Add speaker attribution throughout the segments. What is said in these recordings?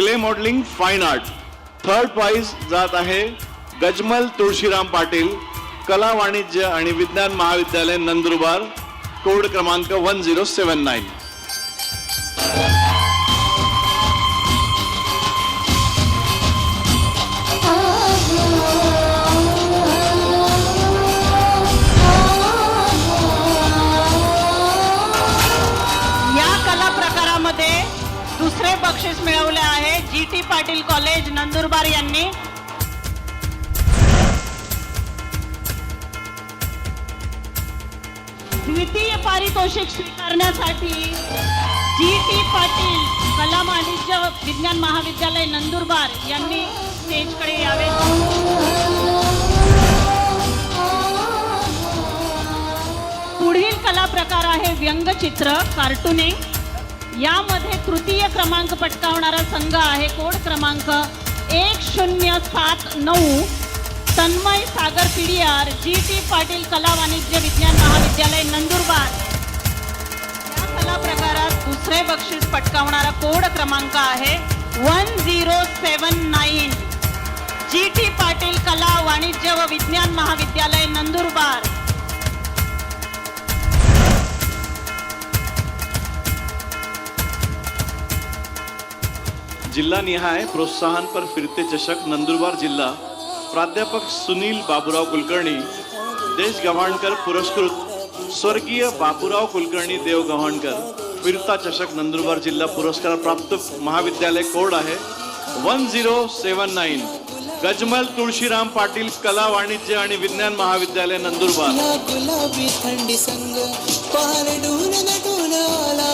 Speaker 1: Clay modelling fine art third prize जात आहे गजमल तुळशीराम पाटील कला वाणिज्य आणि विज्ञान महाविद्यालय नंदुरबार कोड क्रमांक वन झिरो सेवन नाईन
Speaker 2: बक्षीस आहे. G T Patil college Nandurbar यांनी. द्वितीय पारितोषिक स्वीकारण्यासाठी जी टी पाटील कला वाणिज्य विज्ञान महाविद्यालय नंदुरबार यांनी स्टेजकडे यावे. पुढील कला प्रकार आहे व्यंगचित्र कार्टुनिंग. यामध्ये तृतीय क्रमांक पटकावणारा संघ आहे. कोड क्रमांक एक शून्य सात नऊ. तन्मय सागर पिडियार जी टी पाटील कला वाणिज्य विज्ञान महाविद्यालय नंदुरबार. या कला प्रकारात दुसरे बक्षीस पटकावणारा कोड क्रमांक आहे one zero seven nine. G T Patil कला वाणिज्य व विज्ञान महाविद्यालय
Speaker 1: जिल्हा निहाय प्रोत्साहन पर फिरते चषक नंदुरबार जिल्हा. प्राध्यापक सुनील बाबुराव कुलकर्णी देश गव्हाणकर पुरस्कृत. स्वर्गीय बाबुराव कुलकर्णी देव गव्हाणकर. फिरता चषक नंदुरबार जिल्हा पुरस्कार प्राप्त महाविद्यालय कोड आहे one zero seven nine. Gajmal Tulshiram Patil कला वाणिज्य आणि विज्ञान महाविद्यालय नंदुरबार.
Speaker 3: गुलाबी थंडी संग पहारडून नटून आला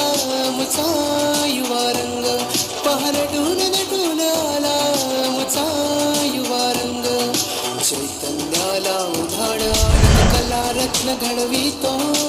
Speaker 3: प्रयत्न घडवितो.